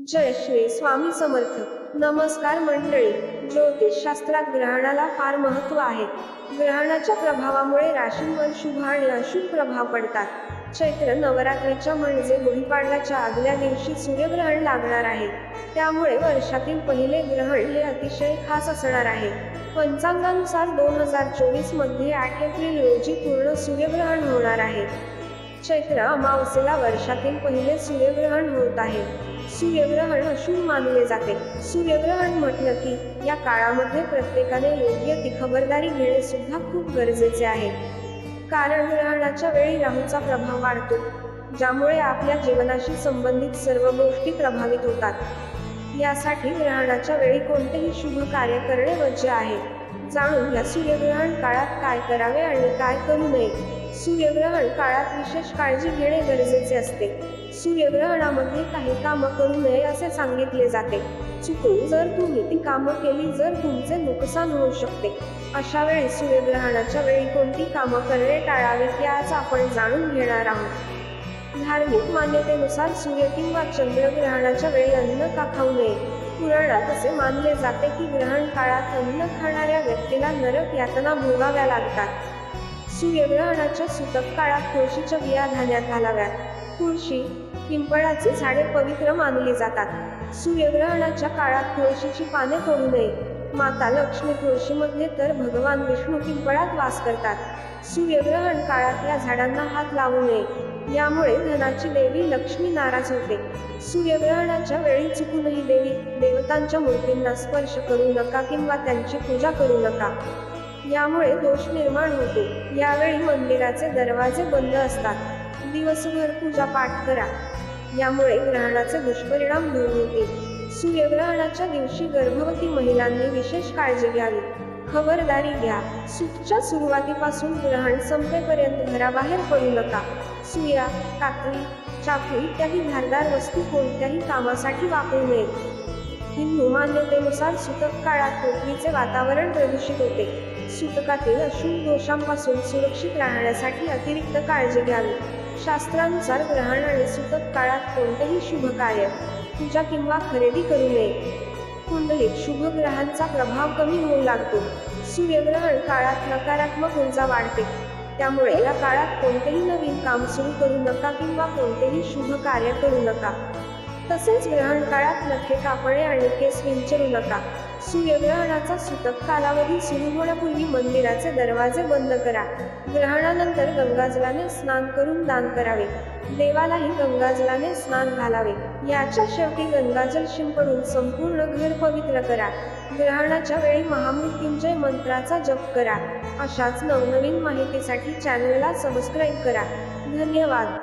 जय श्री स्वामी समर्थ. नमस्कार मंडळी. ज्योतिषशास्त्रात ग्रहणाला फार महत्त्व आहे. ग्रहणाच्या प्रभावामुळे राशींवर शुभ आणि अशुभ प्रभाव पडतात. चैत्र नवरात्रीच्या म्हणजे गुढीपाडव्याच्या आदल्या दिवशी सूर्यग्रहण लागणार आहे. त्यामुळे वर्षातील पहिले ग्रहण हे अतिशय खास असणार आहे. पंचांगानुसार दोन हजार चोवीसमध्ये आठ एप्रिल रोजी पूर्ण सूर्यग्रहण होणार आहे. चैत्र अमावस्येला वर्षातील पहिले सूर्यग्रहण होत आहे. सूर्यग्रहण अशुभ मानले जाते. सूर्यग्रहण म्हटलं की या काळामध्ये प्रत्येकाने योग्य ती खबरदारी घेणे सुद्धा खूप गरजेचे आहे. कारण ग्रहणाच्या वेळी राहूचा प्रभाव वाढतो ज्यामुळे आपल्या जीवनाशी संबंधित सर्व गोष्टी प्रभावित होतात. यासाठी ग्रहणाच्या वेळी कोणतेही शुभ कार्य करणे वज्य आहे. जाणून घ्या सूर्यग्रहण काळात काय करावे आणि काय करू नये. सूर्यग्रहण काळात विशेष काळजी घेणे गरजेचे असते. सूर्यग्रहणामध्ये काही कामं करू नये असे सांगितले जाते. चुकून जर तुम्ही ती कामं केली जर तुमचे नुकसान होऊ शकते. अशा वेळी सूर्यग्रहणाच्या वेळी कोणती कामं करणे टाळावीत याच आपण जाणून घेणार आहोत. धार्मिक मान्यतेनुसार सूर्य किंवा चंद्रग्रहणाच्या वेळी अन्न का खाऊ नये? पुराणात असे मानले जाते की ग्रहण काळात अन्न खाणाऱ्या व्यक्तीला नरक यातना भोगाव्या लागतात. सूर्यग्रहणाच्या सुतक काळात तुळशीच्या बिया धान्यात घालाव्यात. तुळशी पिंपळाची झाडे पवित्र मानली जातात. सूर्यग्रहणाच्या काळात तुळशीची पाने करू नये. माता लक्ष्मी तुळशीमध्ये तर भगवान विष्णू पिंपळात वास करतात. सूर्यग्रहण काळात या झाडांना हात लावू नये. यामुळे धनाची देवी लक्ष्मी नाराज होते. सूर्यग्रहणाच्या वेळी चुकूनही देवी देवतांच्या मूर्तींना स्पर्श करू नका किंवा त्यांची पूजा करू नका. यामुळे दोष निर्माण होतो. यावेळी मंदिराचे दरवाजे बंद असतात. दिवसभर पूजा पाठ करा. यामुळे ग्रहणाचे दुष्परिणाम दूर होतील सूर्यग्रहणाच्या दिवशी गर्भवती महिलांनी विशेष काळजी घ्यावी. खबरदारी घ्या. सुखच्या सुरुवातीपासून ग्रहण संपेपर्यंत घराबाहेर पडू नका. सुया कात्री चाकू इत्यादी धारदार वस्तू कोणत्याही कामासाठी वापरू नये हिंदू मान्यतेनुसार सुतक काळात पृथ्वीचे वातावरण प्रदूषित होते. सुतकातील अशुभ दोषांपासून सुरक्षित राहण्यासाठी अतिरिक्त काळजी घ्यावी. शास्त्रानुसार ग्रहण आणि सुतक काळात कोणतेही शुभ कार्य पूजा किंवा खरेदी करू नये. कुंडलीत शुभ ग्रहांचा प्रभाव कमी होऊ लागतो. सूर्यग्रहण काळात नकारात्मक ऊर्जा वाढते. त्यामुळे या काळात कोणतेही नवीन काम सुरू करू नका किंवा कोणतेही शुभ कार्य करू नका. तसेच ग्रहण काळात नखे कापणे आणि केस विंचरू नका. सूर्यग्रहणाचा सुतक कालावधी सुरू होण्यापूर्वी मंदिराचे दरवाजे बंद करा. ग्रहणानंतर गंगाजलाने स्नान करून दान करावे. देवालाही गंगाजलाने स्नान घालावे. याच्या शेवटी गंगाजल शिंपडून संपूर्ण घर पवित्र करा. ग्रहणाच्या वेळी महामृत्युंजय मंत्राचा जप करा. अशाच नवनवीन माहितीसाठी चॅनलला सबस्क्राईब करा. धन्यवाद.